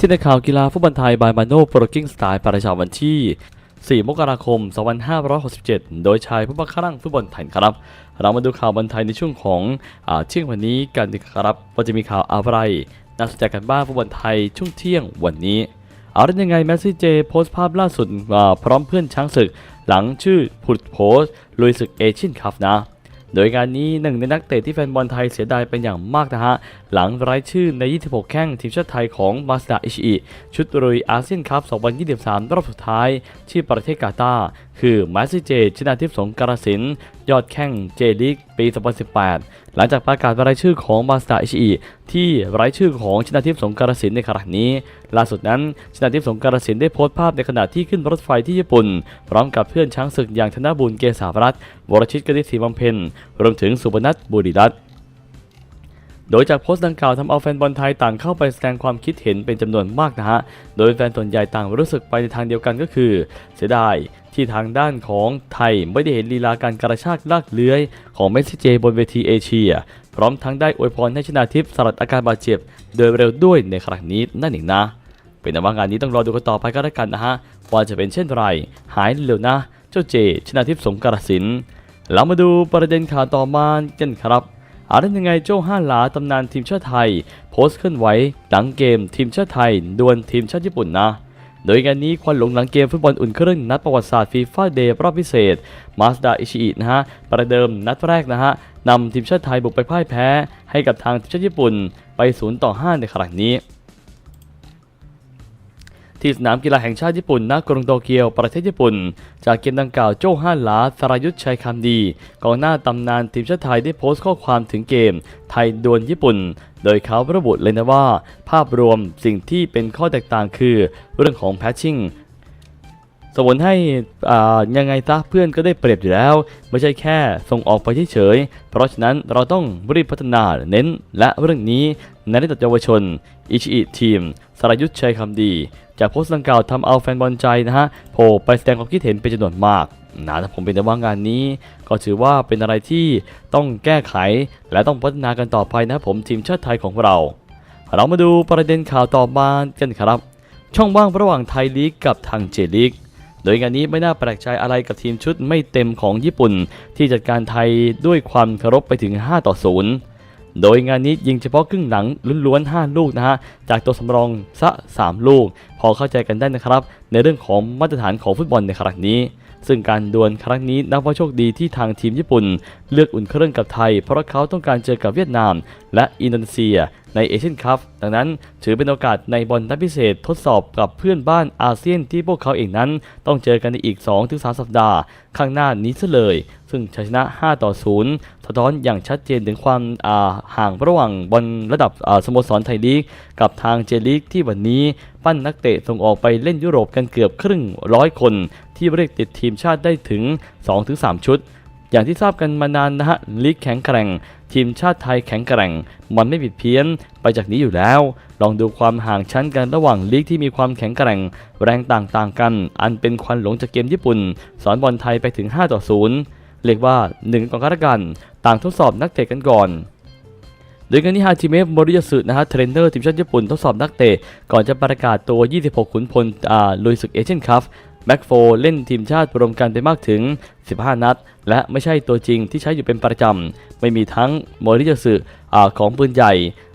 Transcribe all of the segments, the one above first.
ที่ในข่าวกีฬาฟุตบอลไทยบายมาโนโปรกิ้งสไตล์ประจำวันที่ 4 มกราคม 2567 โดยชายผู้บังคับรังฟุตบอลไทยครับ เรามาดูข่าวบอลไทยในช่วงของอเที่ยงวันนี้กันดีครับว่าจะมีข่าวอะไรน่าสนใจกันบ้างฟุตบอลไทยช่วงเที่ยงวันนี้เอาได้ยังไงแมสซี่เจโพสต์ภาพล่าสุดพร้อมเพื่อนช้างศึก หลังชื่อผุดโพสต์ลุยศึกเอเชียนคัพนะ โดยงานนี้หนึ่งในนักเตะที่แฟนบอลไทยเสียดายเป็นอย่างมากนะฮะหลังรายชื่อใน 26 แข้งทีมชาติไทยของมาสดาอิชิอิชุดลุยอาเซียนคัพ 2023 รอบสุดท้าย ที่ประเทศกาตาร์คือมาซี่เจ ชนาทิพสงกรสิน ยอดแข้งเจลิกปี 2018 หลังจากประกาศรายชื่อของมาสดาอิชิอิที่รายชื่อของชนาทิพสงกรสินในขณะนี้ ล่าสุดนั้นชนาทิพสงกรสินได้โพสต์ภาพในขณะที่ขึ้นรถไฟที่ญี่ปุ่น พร้อมกับเพื่อนช้างศึกอย่างธนบุญเกษารัตน์วรชิตกนิษฐ์ศรีบำเพ็ญรวมถึงสุบนัทบุรีรัตน์ โดยจากโพสต์ดังกล่าวทำเอาแฟนบอลไทยต่างเข้าไปแสดงความคิดเห็นเป็นจำนวนมากนะฮะ โดยแฟนส่วนใหญ่ต่างรู้สึกไปในทางเดียวกันก็คือ เสียดายที่ทางด้านของไทยไม่ได้เห็นลีลาการกระชากลากเลื้อย ของเมสซี่เจบนเวทีเอเชีย พร้อมทั้งได้อวยพรให้ชนาทิพย์สลัดอาการบาดเจ็บ โดยเร็วด้วยในครั้งนี้นั่นเองนะ เป็นแต่ว่างานนี้ต้องรอดูกันต่อไปก็แล้วกันนะฮะว่าจะเป็นเช่นไร หายเร็วนะ เจ้าเจ ชนาทิพย์สงกรสินเรามาดูประเด็นข่าวต่อมากันครับ อาได้ยังไงโจ้ห้าหลาตำนานทีมชาติไทย โพสต์เคลื่อนไหวหลังเกมทีมชาติไทยดวลทีมชาติญี่ปุ่นนะ โดยงานนี้ควันหลงหลังเกมฟุตบอลอุ่นเครื่องนัดประวัติศาสตร์ฟีฟ่าเดย์รอบพิเศษ มาสดาอิชิอินะฮะ ประเดิมนัดแรกนะฮะนำทีมชาติไทยบุกไปพ่ายแพ้ ให้กับทางทีมชาติญี่ปุ่น ไป 0 ต่อ 5 ในครั้งนี้ ที่สนามกีฬาแห่งชาติญี่ปุ่นณกรุงโตเกียวประเทศญี่ปุ่น จากเกมดังกล่าวโจ้ห้าหลาสรายุทธชัยคำดีกองหน้าตำนานทีมชาติไทยได้โพสต์ข้อความถึงเกม ไทยดวลญี่ปุ่น โดยเขาระบุเลยนะว่า ภาพรวมสิ่งที่เป็นข้อแตกต่างคือ เรื่องของแพชชิ่ง สมมติให้อ่ายังไงซะเพื่อนก็ได้เปรียบอยู่แล้ว ไม่ใช่แค่ส่งออกไปเฉยๆเพราะฉะนั้นเราต้องรีบพัฒนาเน้นและเรื่องนี้ในระดับเยาวชนอิชิอิทีมสรายุทธชัยคำดี จากโพสต์ดังกล่าวทำเอาแฟนบอลใจนะฮะโผล่ไปแสดงความคิดเห็นเป็นจำนวนมากนะแต่ผมเป็นแต่ว่างานนี้ ก็ถือว่าเป็นอะไรที่ต้องแก้ไข และต้องพัฒนากันต่อไปนะครับผมทีมชาติไทยของเรา เรามาดูประเด็นข่าวต่อมากันครับ ช่องว่างระหว่างไทยลีกกับทางเจลีก โดยงานนี้ไม่น่าแปลกใจอะไรกับทีมชุดไม่เต็มของญี่ปุ่น ที่จัดการไทยด้วยความเคารพไปถึง 5 ต่อ 0 โดยงานนี้ยิงเฉพาะครึ่งหลังล้วนๆ 5 ลูกนะฮะ จากตัวสำรองซะ 3 ลูก พอเข้าใจกันได้นะครับ ในเรื่องของมาตรฐานของฟุตบอลในครั้งนี้ ซึ่งการดวลครั้งนี้นับว่าโชคดีที่ทางทีมญี่ปุ่น เลือกอุ่นเครื่องกับไทย เพราะเขาต้องการเจอกับเวียดนาม และอินโดนีเซีย ในเอเชียนคัพดังนั้นถือเป็นโอกาสในบอลนัดพิเศษทดสอบกับเพื่อนบ้านอาเซียนที่พวกเขาเองนั้น ต้องเจอกันในอีก 2-3 สัปดาห์ ข้างหน้านี้ซะเลย ซึ่งชัยชนะ 5 ต่อ 0 สะท้อนอย่างชัดเจนถึงความอ่าห่างระหว่างบอลระดับสโมสรไทยลีก กับทางเจลีกที่วันนี้ปั้นนักเตะส่งออกไปเล่นยุโรปกันเกือบครึ่งร้อยคน ที่เรียกติดทีมชาติได้ถึง 2-3 ชุดอย่างที่ทราบกันมานานนะฮะลีกแข็งแกร่ง ทีมชาติไทยแข็งแกร่ง มันไม่ผิดเพี้ยนไปจากนี้อยู่แล้ว ลองดูความห่างชั้นกันระหว่างลีกที่มีความแข็งแกร่ง แรงต่างๆกัน อันเป็นควันหลงจากเกมญี่ปุ่น สอนบอลไทยไปถึง 5 ต่อ 0 เรียกว่า1ก่อนกันกัน ต่างทดสอบนักเตะกันก่อนโดยกันที่ฮาจิเมะโมริยาสึนะฮะเทรนเนอร์ทีมชาติญี่ปุ่นทดสอบนักเตะก่อนจะประกาศตัว 26 ขุนพลอ่าลุยศึกเอเชียนคัพแบ็กโฟเล่นทีมชาติรวมกันไปมากถึง 15 นัด และไม่ใช่ตัวจริงที่ใช้อยู่เป็นประจำ ไม่มีทั้งโมริยาสึอ่าของปืนใหญ่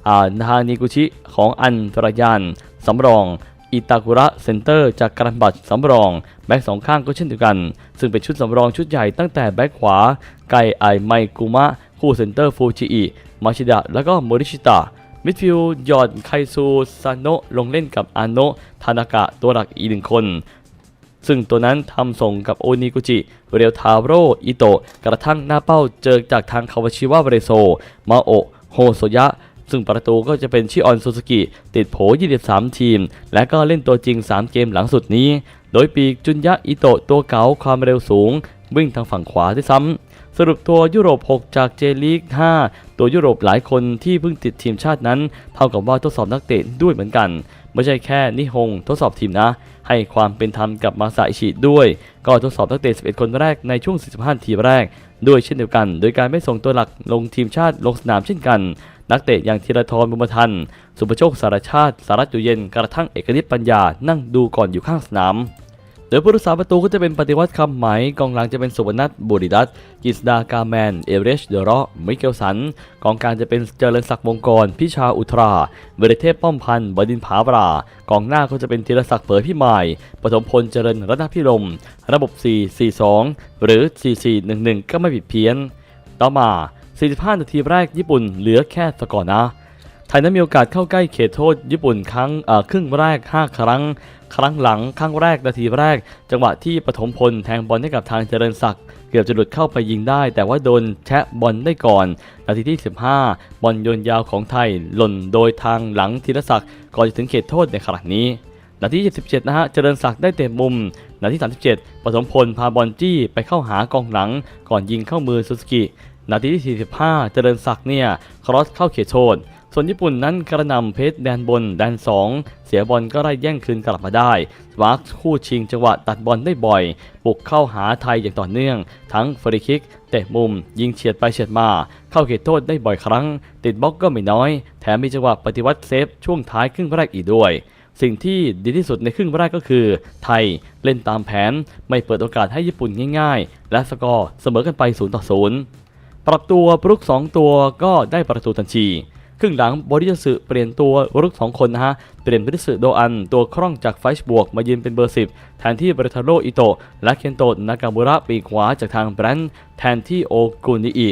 อ่านาฮานิกุชิของอันตรายานสำรองอิตากุระเซนเตอร์จากการบัตสำรอง แบ็กสองข้างก็เช่นเดียวกัน ซึ่งเป็นชุดสำรองชุดใหญ่ตั้งแต่แบ็กขวา ไกไอไมกุมะ คู่เซนเตอร์ฟูจิอิมาชิดะ แล้วก็โมริชิตะมิดฟิลด์หยอดไคซูซานโนะลงเล่นกับอาโนะทานากะตัวหลักอีกหนึ่งคน ซึ่งตัวนั้นทำส่งกับโอนิกุจิ เรียวทาโร่อิโตะกระทั่งหน้าเป้าเจอจากทางคาวาชิวะเบเรโซ มาโอะโฮโซยะซึ่งประตูก็จะเป็นชิออนซูซูกิติดโผ 23 ทีม และก็เล่นตัวจริง 3 เกมหลังสุดนี้ โดยปีกจุนยะอิโตะตัวเก๋าความเร็วสูง วิ่งทางฝั่งขวาด้วยซ้ำสรุปตัวยุโรป 6 จากเจลีก 5 ตัวยุโรปหลายคนที่เพิ่งติดทีมชาตินั้น เท่ากับว่าทดสอบนักเตะด้วยเหมือนกัน ไม่ใช่แค่นิฮงทดสอบทีมนะ ให้ความเป็นธรรมกับมาซาอิชิด้วย ก็ทดสอบนักเตะ 11 คนแรกในช่วง 45 ทีแรก ด้วยเช่นเดียวกัน โดยการไม่ส่งตัวหลักลงทีมชาติลงสนามเช่นกันนักเตะอย่างธีรทรบุญมทัน สุภโชคสารชาติ สารัตอยู่เย็น กระทั่งเอกนิตปัญญา นั่งดูก่อนอยู่ข้างสนาม ดยผู้รักษาประตูก็จะเป็นปฏิวัติคำไหมกองหลังจะเป็นสุวรรณัทบุริรัตกิษดากาแมน เอเรชเดอร์มิเกลสัน กองกลารจะเป็นเจริญศักดิ์วงกร พิชาอุทรา เวรเทพป้อมพันธ์บดินผาบรากองหน้าก็จะเป็นธีรศักดิ์เผยพิมายปฐมพลเจริญรัตนพิรม ระบบ 4-4-2 หรือ 4-4-1-1 ก็ไม่ผิดเพี้ยน ต่อมา 45 นาทีแรกญี่ปุ่นเหลือแค่สกอร์นะ ทยนั้นมีโอกาสเข้าใกล้เขตโทษญี่ปุ่นครั้งครึ่งแรก 5 ครั้ง ครั้งหลังครั้งแรกนาทีแรก จังหวะที่ปฐมพลแทงบอลให้กับทางเจริญศักดิ์เกือบจะหลุดเข้าไปยิงได้ แต่ว่าโดนแชะบอลได้ก่อน นาทีที่ 15 บอลโยนยาวของไทยหล่นโดยทางหลังธีรศักดิ์ก่อนจะถึงเขตโทษในขณะนี้นาที77นะฮะเจริญศักดิ์ได้เตะมุมนาที37ปฐมพลพาบอลจี้ไปเข้าหากองหลัง ก่อนยิงเข้ามือซูซูกินาทีที่45เจริญศักดิ์เนี่ยครอสเข้าเขตโทษ ส่วนญี่ปุ่นนั้นกระนำเพชรแดนบนแดน 2 เสียบอลก็ไล่แย่งคืนกลับมาได้สมาร์คคู่ชิงจังหวะตัดบอลได้บ่อยบุกเข้าหาไทยอย่างต่อเนื่อง ทั้งฟรีคิก เตะมุม ยิงเฉียดไปเฉียดมา เข้าเขตโทษได้บ่อยครั้ง ติดบล็อกก็ไม่น้อย แถมมีจังหวะปฏิวัติเซฟช่วงท้ายครึ่งแรกอีกด้วยสิ่งที่ดีที่สุดในครึ่งแรกก็คือ ไทยเล่นตามแผนไม่เปิดโอกาสให้ญี่ปุ่นง่าย ๆ และสกอร์เสมอกันไป 0 ต่อ 0 ปรับตัวปรุก 2 ตัวก็ได้ประตูทันที ครึ่งหลังบริยสึเปลี่ยนตัวรุก2คนนะฮะ เปลี่ยนบริสึโดอันตัวคล่องจากไฟช์บวกมายืนเป็นเบอร์10แทนที่บริทาโรอิโตะและเคนโตะนากามุระปีขวาจากทางแบรนด์แทนที่โอกุนิอิ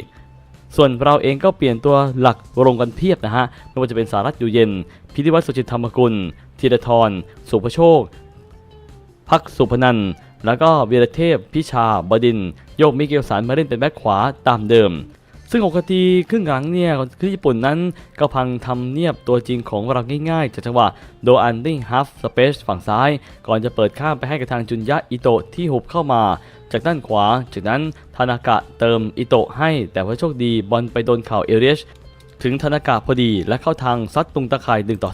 ส่วนเราเองก็เปลี่ยนตัวหลักลงกันเพียบนะฮะไม่ว่าจะเป็นสารัตอยู่เย็น พิธิวัฒน์สุจิตธรรมกุลธีรทร สุภโชค พักสุพนันแล้วก็วีรเทพ พิชา บดิน โยกมิเกลสันมาเล่นเป็นแบ็คขวาตามเดิม ซึ่ง6นาทีครึ่งหลังเนี่ยคือญี่ปุ่นนั้นก็พังทำเนียบตัวจริงของเราง่ายๆ จากจังหวะโดอันดิ้งฮัฟสเปซฝั่งซ้าย ก่อนจะเปิดข้ามไปให้กับทางจุนยะอิโตะที่หุบเข้ามา จากด้านขวา จากนั้นทานากะเติมอิโตะให้แต่ว่าโชคดีบอลไปโดนเข่าเอเรียชถึงธนากะพอดีและเข้าทางซัดตุงตะข่าย1ต่อ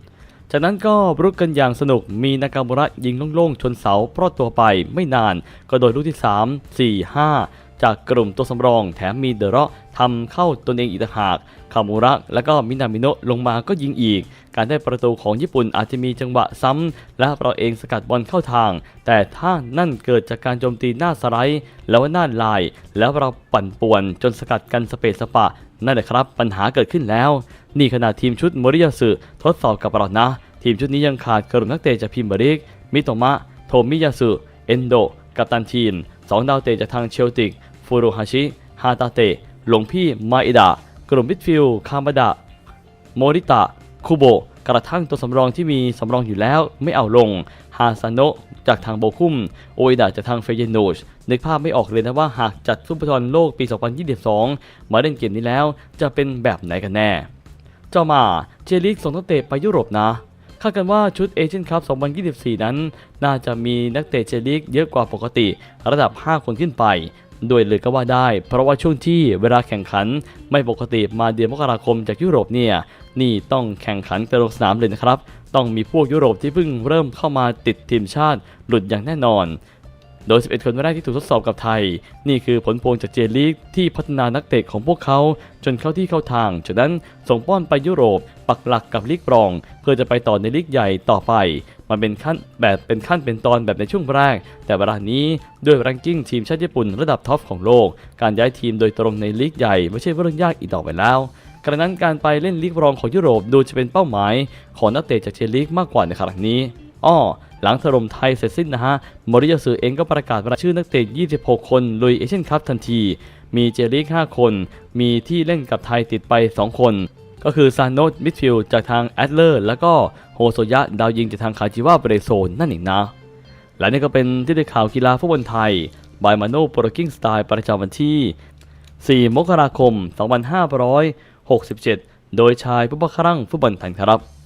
0จากนั้นก็รุกกันอย่างสนุกมีนากามุระยิงโล่งๆ ชนเสาปลอดตัวไปไม่นาน ก็โดยลูกที่ 3 4 5 จากกลุ่มตัวสำรอง แถมมีเดอะเระทำเข้าตนเองอีกต่างหากคามูระ และก็มินามิโนะลงมาก็ยิงอีก การได้ประตูของญี่ปุ่นอาจจะมีจังหวะซ้ำ และเราเองสกัดบอลเข้าทาง แต่ถ้านั่นเกิดจากการโจมตีหน้าสไลด์แล้วหน้าลาย แล้วเราปั่นป่วนจนสกัดกันสเปซสปะ นั่นแหละครับปัญหาเกิดขึ้นแล้ว นี่ขณะทีมชุดมริยาสึทดสอบกับเรานะ ทีมชุดนี้ยังขาดกลุ่มนักเตะจากพิมบริก มิโตมะ โทมิยาสึเอนโด กัปตันทีม 2 ดาวเตะจากทางเชลติก ฟูรุฮาชิฮาตาเตะหลวงพี่มาอิดะกลุ่มมิดฟิลคามาดะโมริตะคุโบะกระทั่งตัวสำรองที่มีสำรองอยู่แล้วไม่เอาลง ฮาซาโนะจากทางโบคุม โออิดะจากทางเฟเยโนชนึกภาพไม่ออกเลยนะว่าหากจัดฟุตบอลโลกปี 2022 มาเล่นเกมนี้แล้วจะเป็นแบบไหนกันแน่ เจ้ามาเจลิกส่งนักเตะไปยุโรปนะคาดกันว่าชุดเอเชียนคัพ 2024 นั้น น่าจะมีนักเตะเจลิกเยอะกว่าปกติ ระดับ 5 คนขึ้นไป โดยเลยก็ว่าได้ เพราะว่าช่วงที่เวลาแข่งขันไม่ปกติมาเดือนมกราคมจากยุโรปเนี่ยนี่ต้องแข่งขันกันลงสนามเลยนะครับ ต้องมีพวกยุโรปที่เพิ่งเริ่มเข้ามาติดทีมชาติหลุดอย่างแน่นอนโดย 11 คนแรกที่ถูกทดสอบกับไทย นี่คือผลพวงจากเจลีกที่พัฒนานักเตะของพวกเขา จนเข้าที่เข้าทางจากนั้นส่งป้อนไปยุโรป ปักหลักกับลีกรอง เพื่อจะไปต่อในลีกใหญ่ต่อไป มันเป็นขั้นแบบเป็นขั้นเป็นตอนแบบในช่วงแรก แต่เวลานี้ด้วยแรงกิ้งทีมชาติญี่ปุ่นระดับท็อปของโลก การย้ายทีมโดยตรงในลีกใหญ่ไม่ใช่เรื่องยากอีกต่อไปแล้วกระนั้นการไปเล่นลีกรองของยุโรปดูจะเป็นเป้าหมายของนักเตะจากเจลีกมากกว่าในครั้งนี้อ้อหลังถล่มไทยเสร็จสิ้นนะฮะมริยาสึเองก็ประกาศรายชื่อนักเตะ 26 คนลุยเอเชียนคัพทันที มีเจลีก 5 คน มีที่เล่นกับไทยติดไป 2 คน ก็คือซานโนตมิดฟิลด์จากทางแอดเลอร์แล้วก็โฮโซยะดาวยิงจากทางคาจิวาเบรโซนนั่นเองนะ และนี่ก็เป็นที่ได้ข่าวกีฬาฟุตบอลไทยบายมาโนโปรกิ้งสไตล์ประจำวันที่ 4 มกราคม 2567 โดยชายผู้บังคับฟุตบอลไทยครับ